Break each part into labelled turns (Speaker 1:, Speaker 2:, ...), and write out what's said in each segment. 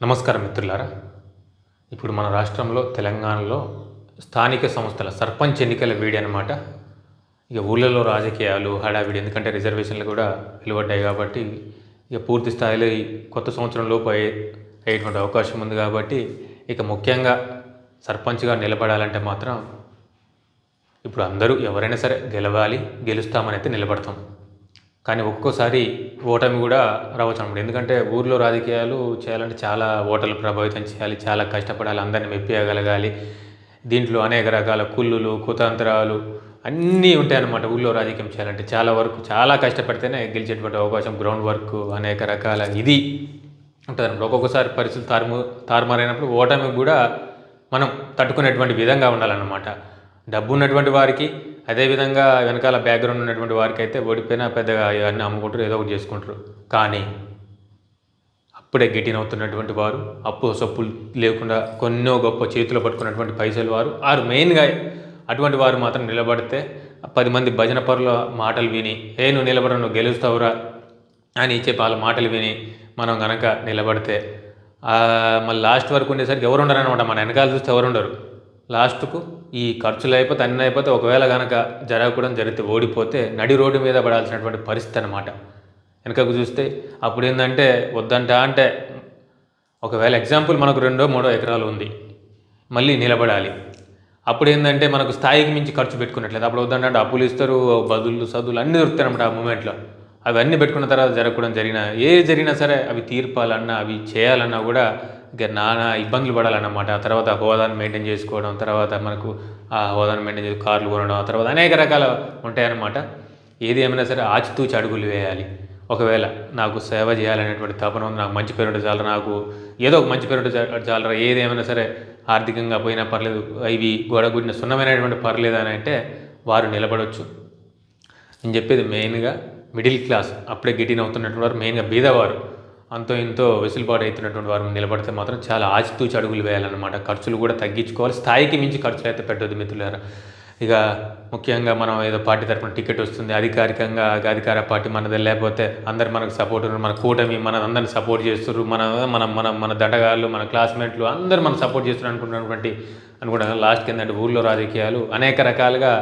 Speaker 1: నమస్కారం మిత్రులారా. ఇప్పుడు మన రాష్ట్రంలో తెలంగాణలో స్థానిక సంస్థల సర్పంచ్ ఎన్నికల వేడి అనమాట ఇక ఊళ్ళలో రాజకీయాలు హడావిడి ఎందుకంటే రిజర్వేషన్లు కూడా వెలువడ్డాయి కాబట్టి ఇక పూర్తి స్థాయిలో ఈ కొత్త సంవత్సరంలోపు అయ్యే అయ్యేటువంటి అవకాశం ఉంది కాబట్టి ఇక ముఖ్యంగా సర్పంచ్గా నిలబడాలంటే మాత్రం ఇప్పుడు అందరూ ఎవరైనా సరే గెలవాలి గెలుస్తామని అయితే నిలబడతాం. కానీ ఒక్కోసారి ఓటమి కూడా రావచ్చు అనమాట ఎందుకంటే ఊర్లో రాజకీయాలు చేయాలంటే చాలా ఓటర్లు ప్రభావితం చేయాలి చాలా కష్టపడాలి అందరిని మెప్పియగలగాలి. దీంట్లో అనేక రకాల కుళ్ళులు కుతంత్రాలు అన్నీ ఉంటాయన్నమాట ఊళ్ళో రాజకీయం చేయాలంటే. చాలా వరకు చాలా కష్టపడితేనే గెలిచేటువంటి అవకాశం గ్రౌండ్ వర్క్ అనేక రకాల ఇది ఉంటుందన్నమాట ఒక్కొక్కసారి పరిస్థితులు తారుము తారుమారైనప్పుడు ఓటమి కూడా మనం తట్టుకునేటువంటి విధంగా ఉండాలన్నమాట. డబ్బు ఉన్నటువంటి వారికి అదేవిధంగా వెనకాల బ్యాక్గ్రౌండ్ ఉన్నటువంటి వారికి అయితే ఓడిపోయినా పెద్దగా ఇవన్నీ అమ్ముకుంటారు ఏదో ఒకటి చేసుకుంటారు. కానీ అప్పుడే గిటిన్ అవుతున్నటువంటి వారు అప్పు సొప్పులు లేకుండా కొన్నో గొప్ప చేతిలో పట్టుకున్నటువంటి పైసలు వారు. వారు మెయిన్గా అటువంటి వారు మాత్రం నిలబడితే పది మంది భజన పరుల మాటలు విని ఏ నువ్వు నిలబడ నువ్వు గెలుస్తావురా అని చెప్పి వాళ్ళ మాటలు విని మనం కనుక నిలబడితే మళ్ళీ లాస్ట్ వరకు ఉండేసరికి ఎవరు ఉండరు అనమాట మన వెనకాల చూస్తే ఎవరు ఉండరు. లాస్ట్కు ఈ ఖర్చులు అయిపోతే అన్నీ అయిపోతే ఒకవేళ కనుక జరగకూడదు జరిగితే ఓడిపోతే నడి రోడ్డు మీద పడాల్సినటువంటి పరిస్థితి అనమాట వెనకకు చూస్తే అప్పుడు ఏంటంటే వద్దంట అంటే ఒకవేళ ఎగ్జాంపుల్ మనకు రెండో మూడో ఎకరాలు ఉంది మళ్ళీ నిలబడాలి. అప్పుడు ఏంటంటే మనకు స్థాయికి మించి ఖర్చు పెట్టుకున్నట్లేదు. అప్పుడు వద్దంటే అప్పులు ఇస్తారు బదులు సదులు అన్నీ దొరుకుతాయి అనమాట ఆ మూమెంట్లో. అవన్నీ పెట్టుకున్న తర్వాత జరగకూడదు జరిగినా ఏ జరిగినా సరే అవి తీర్పాలన్నా అవి చేయాలన్నా కూడా ఇక నానా ఇబ్బందులు పడాలన్నమాట. ఆ తర్వాత హోదాను మెయింటైన్ చేసుకోవడం తర్వాత మనకు ఆ హోదాను మెయింటైన్ చేసి కార్లు కొనడం ఆ తర్వాత అనేక రకాల ఉంటాయన్నమాట. ఏది ఏమైనా సరే ఆచితూచి అడుగులు వేయాలి. ఒకవేళ నాకు సేవ చేయాలనేటువంటి తపన ఉంది నాకు మంచి పేరు ఉంటే చాలరా నాకు ఏదో ఒక మంచి పేరు ఉంటే చాలరా ఏది ఏమైనా సరే ఆర్థికంగా పోయినా పర్లేదు ఇవి గొడగుడిన సున్నమైనటువంటి పర్లేదు అని అంటే వారు నిలబడవచ్చు నేను చెప్పేది మెయిన్గా మిడిల్ క్లాస్ అప్పుడే గిటిన్ అవుతున్నటువంటి వారు మెయిన్గా బీదవారు. అంతో ఇంతో వెసులుబాటు అవుతున్నటువంటి వారు నిలబడితే మాత్రం చాలా ఆచితూచి అడుగులు వేయాలన్నమాట. ఖర్చులు కూడా తగ్గించుకోవాలి. స్థాయికి మించి ఖర్చులు అయితే పెట్టద్దు మిత్రులారా. ఇక ముఖ్యంగా మనం ఏదో పార్టీ తరఫున టికెట్ వస్తుంది అధికారికంగా అధికార పార్టీ మనది లేకపోతే అందరు మనకు సపోర్ట్ ఉన్నారు మన కూటమి మన అందరిని సపోర్ట్ చేస్తున్నారు మన మన మన మన దండగాళ్ళు మన క్లాస్మేట్లు అందరూ మనం సపోర్ట్ చేస్తున్నారు అనుకున్నటువంటి అనుకుంటాను లాస్ట్కి ఏంటంటే ఊళ్ళో రాజకీయాలు అనేక రకాలుగా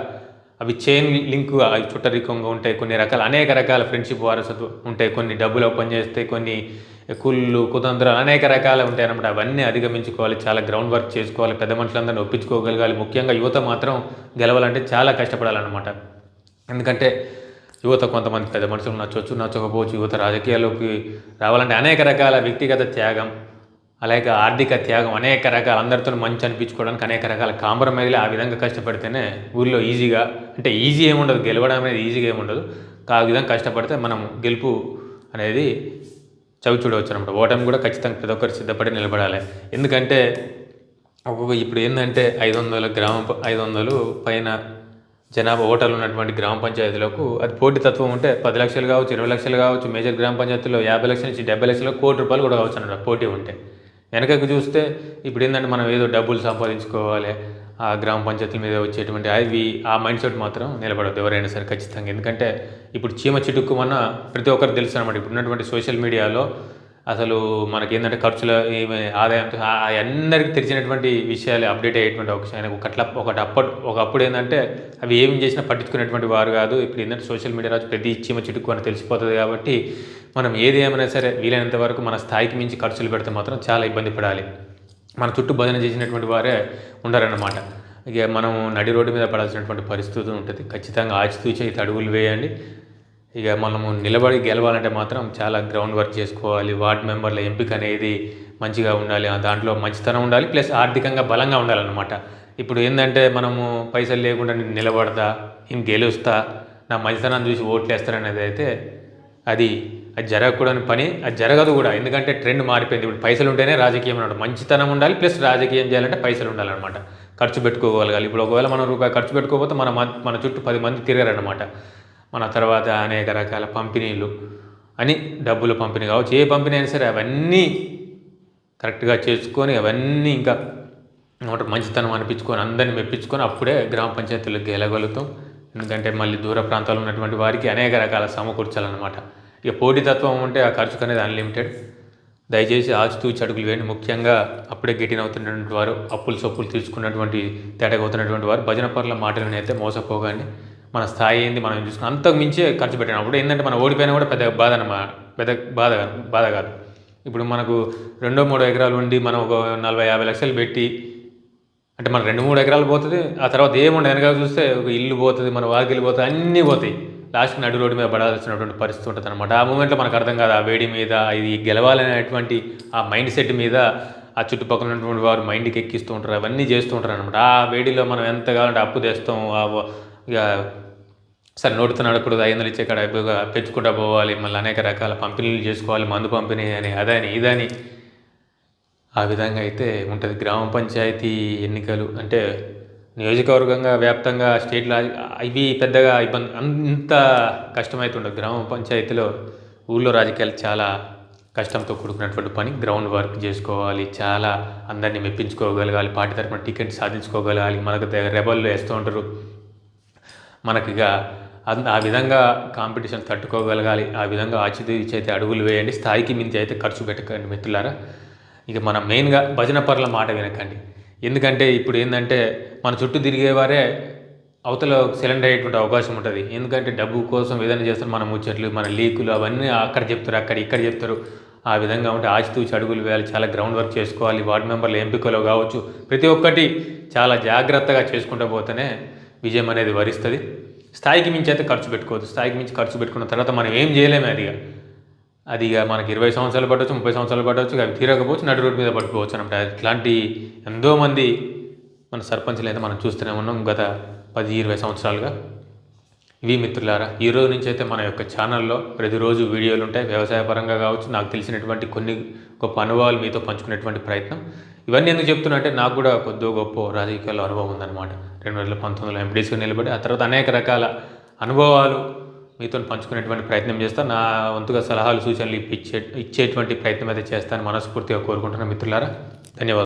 Speaker 1: అవి చైన్ లింక్ అవి చుట్టరికంగా ఉంటాయి. కొన్ని రకాల అనేక రకాల ఫ్రెండ్షిప్ వారసత్వం ఉంటాయి. కొన్ని డబ్బులు పనిచేస్తాయి కొన్ని కుళ్ళు కుతంత్రాలు అనేక రకాలు ఉంటాయి అన్నమాట. అవన్నీ అధిగమించుకోవాలి చాలా గ్రౌండ్ వర్క్ చేసుకోవాలి. పెద్ద మనుషులందరినీ ఒప్పించుకోగలగాలి. ముఖ్యంగా యువత మాత్రం గెలవాలంటే చాలా కష్టపడాలన్నమాట. ఎందుకంటే యువత కొంతమంది పెద్ద మనుషులు నచ్చవచ్చు నచ్చకపోవచ్చు. యువత రాజకీయాల్లోకి రావాలంటే అనేక రకాల వ్యక్తిగత త్యాగం అలాగే ఆర్థిక త్యాగం అనేక రకాల అందరితో మంచి అనిపించుకోవడానికి అనేక రకాల కాంప్రమైజ్లు ఆ విధంగా కష్టపడితేనే ఊళ్ళో ఈజీగా అంటే ఈజీ ఏముండదు గెలవడం అనేది ఈజీగా ఏముండదు. ఆ విధంగా కష్టపడితే మనం గెలుపు అనేది చవి చూడవచ్చు అనమాట ఓటమి కూడా ఖచ్చితంగా ప్రతి ఒక్కరు సిద్ధపడి నిలబడాలి. ఎందుకంటే ఒక్కొక్క ఇప్పుడు ఏంటంటే ఐదు వందల గ్రామ ప- ఐదు వందలు పైన జనాభా ఓటర్లు ఉన్నటువంటి గ్రామ పంచాయతీలకు అది పోటీతత్వం ఉంటే పది లక్షలు కావచ్చు ఇరవై లక్షలు కావచ్చు మేజర్ గ్రామ పంచాయతీలో యాభై లక్షల నుంచి డెబ్బై లక్షలు కోటి రూపాయలు కూడా కావచ్చు అన్నమాట పోటీ ఉంటే. వెనకకు చూస్తే ఇప్పుడు ఏంటంటే మనం ఏదో డబ్బులు సంపాదించుకోవాలి ఆ గ్రామ పంచాయతీల మీద వచ్చేటువంటి అవి ఆ మైండ్ సెట్ మాత్రం నిలబడదు ఎవరైనా సరే ఖచ్చితంగా. ఎందుకంటే ఇప్పుడు చీమ చిటుక్కుమన్న ప్రతి ఒక్కరు తెలుసు అనమాట ఇప్పుడు ఉన్నటువంటి సోషల్ మీడియాలో అసలు మనకి ఏంటంటే ఖర్చుల ఆదాయంతో అందరికి తెలిసినటువంటి విషయాలు అప్డేట్ అయ్యేటువంటి అవకాశం ఒకట్ల ఒకటి అప్పటి ఒకప్పుడు ఏంటంటే అవి ఏం చేసినా పట్టించుకునేటువంటి వారు కాదు. ఇప్పుడు ఏంటంటే సోషల్ మీడియా రాజు ప్రతి చీమ చిటుకు అని తెలిసిపోతుంది కాబట్టి మనం ఏది ఏమైనా సరే వీలైనంత వరకు మన స్థాయికి మించి ఖర్చులు పెడితే మాత్రం చాలా ఇబ్బంది పడాలి. మన చుట్టూ భజన చేసినటువంటి వారే ఉండరన్నమాట. ఇక మనం నడి రోడ్డు మీద పడాల్సినటువంటి పరిస్థితి ఉంటుంది. ఖచ్చితంగా ఆచితూచి తడుగులు అడుగులు వేయండి. ఇక మనము నిలబడి గెలవాలంటే మాత్రం చాలా గ్రౌండ్ వర్క్ చేసుకోవాలి. వార్డ్ మెంబర్ల ఎంపిక అనేది మంచిగా ఉండాలి. దాంట్లో మంచితనం ఉండాలి. ప్లస్ ఆర్థికంగా బలంగా ఉండాలన్నమాట. ఇప్పుడు ఏంటంటే మనము పైసలు లేకుండా నేను నిలబడతా నేను గెలుస్తా నా మంచితనం చూసి ఓట్లేస్తారనేది అయితే అది అది జరగకూడని పని అది జరగదు కూడా. ఎందుకంటే ట్రెండ్ మారిపోయింది. ఇప్పుడు పైసలు ఉంటేనే రాజకీయం అన్నమాట. మంచితనం ఉండాలి. ప్లస్ రాజకీయం చేయాలంటే పైసలు ఉండాలన్నమాట. ఖర్చు పెట్టుకోగలగాలి. ఇప్పుడు ఒకవేళ మనం రూపాయి ఖర్చు పెట్టుకోకపోతే మన మన చుట్టూ పది మంది తిరగరన్నమాట. మన తర్వాత అనేక రకాల పంపిణీలు అని డబ్బులు పంపిణీ కావచ్చు ఏ పంపిణీ అయినా సరే అవన్నీ కరెక్ట్గా చేసుకొని అవన్నీ ఇంకా ఒకటి మంచితనం అనిపించుకొని అందరిని మెప్పించుకొని అప్పుడే గ్రామ పంచాయతీలకు గెలగలుగుతాం. ఎందుకంటే మళ్ళీ దూర ప్రాంతాల్లో ఉన్నటువంటి వారికి అనేక రకాల సమకూర్చాలన్నమాట ఇక పోటీతత్వం ఉంటే ఆ ఖర్చుకు అనేది అన్లిమిటెడ్ దయచేసి ఆచితూచి అడుగులు వేయండి. ముఖ్యంగా అప్పుడే గెటిన్ అవుతున్నటువంటి వారు అప్పులు సొప్పులు తీసుకున్నటువంటి తేటగవుతున్నటువంటి వారు భజన పనుల మాటలనైతే అయితే మోసపోగానే మన స్థాయి ఏంది మనం చూసుకుని అంతకు మించి ఖర్చు పెట్టినప్పుడు ఏంటంటే మనం ఓడిపోయినా కూడా పెద్ద బాధ అన్నమా పెద్ద బాధ బాధ కాదు. ఇప్పుడు మనకు రెండో మూడో ఎకరాలు ఉండి మనం ఒక నలభై యాభై లక్షలు పెట్టి అంటే మన రెండు మూడు ఎకరాలు పోతుంది ఆ తర్వాత ఏముండదు. వెనక చూస్తే ఒక ఇల్లు పోతుంది మన వాకిలు పోతుంది అన్నీ పోతాయి. లాస్ట్ నడు రోడ్డు మీద పడాల్సినటువంటి పరిస్థితి ఉంటుంది అనమాట ఆ మూమెంట్లో మనకు అర్థం కాదు ఆ వేడి మీద ఇది గెలవాలనేటువంటి ఆ మైండ్ సెట్ మీద ఆ చుట్టుపక్కల ఉన్నటువంటి వారు మైండ్కి ఎక్కిస్తూ ఉంటారు అవన్నీ చేస్తూ ఉంటారు అనమాట ఆ వేడిలో మనం ఎంత కావాలంటే అప్పు తెస్తాం ఇక సరే నోటితో నడకూడదు. ఐదు వందలు ఇచ్చే కాడ ఎక్కువగా పెంచుకుంటూ పోవాలి. మళ్ళీ అనేక రకాల పంపిణీలు చేసుకోవాలి. మందు పంపిణీ అని అదని ఇదని. ఆ విధంగా అయితే ఉంటుంది. గ్రామ పంచాయతీ ఎన్నికలు అంటే నియోజకవర్గంగా వ్యాప్తంగా స్టేట్లో ఇవి పెద్దగా ఇబ్బంది అంత కష్టమవుతుండదు గ్రామ పంచాయతీలో ఊళ్ళో రాజకీయాలు చాలా కష్టంతో కూడుకున్నటువంటి పని. గ్రౌండ్ వర్క్ చేసుకోవాలి. చాలా అందరినీ మెప్పించుకోగలగాలి. పార్టీ తరఫున టికెట్ సాధించుకోగలగాలి. మనకు దగ్గర రెబల్లో వేస్తూ ఉంటారు. మనకిగా ఆ విధంగా కాంపిటీషన్ తట్టుకోగలగాలి ఆ విధంగా ఆచితూచి అయితే అడుగులు వేయండి స్థాయికి మించి అయితే ఖర్చు పెట్టకండి మిత్రులారా. ఇక మన మెయిన్గా భజన పరుల మాట వినకండి. ఎందుకంటే ఇప్పుడు ఏంటంటే మన చుట్టూ తిరిగేవారే అవతల సిలిండర్ అయ్యేటువంటి అవకాశం ఉంటుంది. ఎందుకంటే డబ్బు కోసం ఏదైనా చేస్తారు మన ముచ్చట్లు మన లీకులు అవన్నీ అక్కడ చెప్తారు అక్కడ ఇక్కడ చెప్తారు. ఆ విధంగా ఉంటే ఆచితూచి అడుగులు వేయాలి చాలా గ్రౌండ్ వర్క్ చేసుకోవాలి వార్డు మెంబర్ల ఎంపికలో కావచ్చు. ప్రతి ఒక్కటి చాలా జాగ్రత్తగా చేసుకుంటూ పోతేనే విజయం అనేది వరిస్తుంది. స్థాయికి మించి అయితే ఖర్చు పెట్టుకోవద్దు. స్థాయికి మించి ఖర్చు పెట్టుకున్న తర్వాత మనం ఏం చేయలేము అది అది ఇక మనకి ఇరవై సంవత్సరాలు పట్టవచ్చు ముప్పై సంవత్సరాలు పట్టవచ్చు అవి తీరకపోవచ్చు నడు రోడ్డు మీద పడిపోవచ్చు అనమాట ఇట్లాంటి ఎంతోమంది మన సర్పంచ్లు అయితే మనం చూస్తూనే ఉన్నాం గత పది ఇరవై సంవత్సరాలుగా. ఇవి మిత్రులారా ఈ రోజు నుంచి అయితే మన యొక్క ఛానల్లో ప్రతిరోజు వీడియోలు ఉంటాయి. వ్యవసాయ పరంగా కావచ్చు నాకు తెలిసినటువంటి కొన్ని గొప్ప అనుభవాలు మీతో పంచుకునేటువంటి ప్రయత్నం. ఇవన్నీ ఎందుకు చెప్తున్నా అంటే నాకు కూడా కొద్దిగా గొప్ప రాజకీయాల్లో అనుభవం ఉందన్నమాట. రెండు వేల పంతొమ్మిదిలో ఎంపీడీసీగా నిలబడి ఆ తర్వాత అనేక రకాల అనుభవాలు మీతో పంచుకునేటువంటి ప్రయత్నం చేస్తాను నా వంతుగా సలహాలు సూచనలు ఇప్పించే ఇచ్చేటువంటి ప్రయత్నం అయితే చేస్తాను. మనస్ఫూర్తిగా కోరుకుంటున్నాను మిత్రులారా. ధన్యవాదాలు.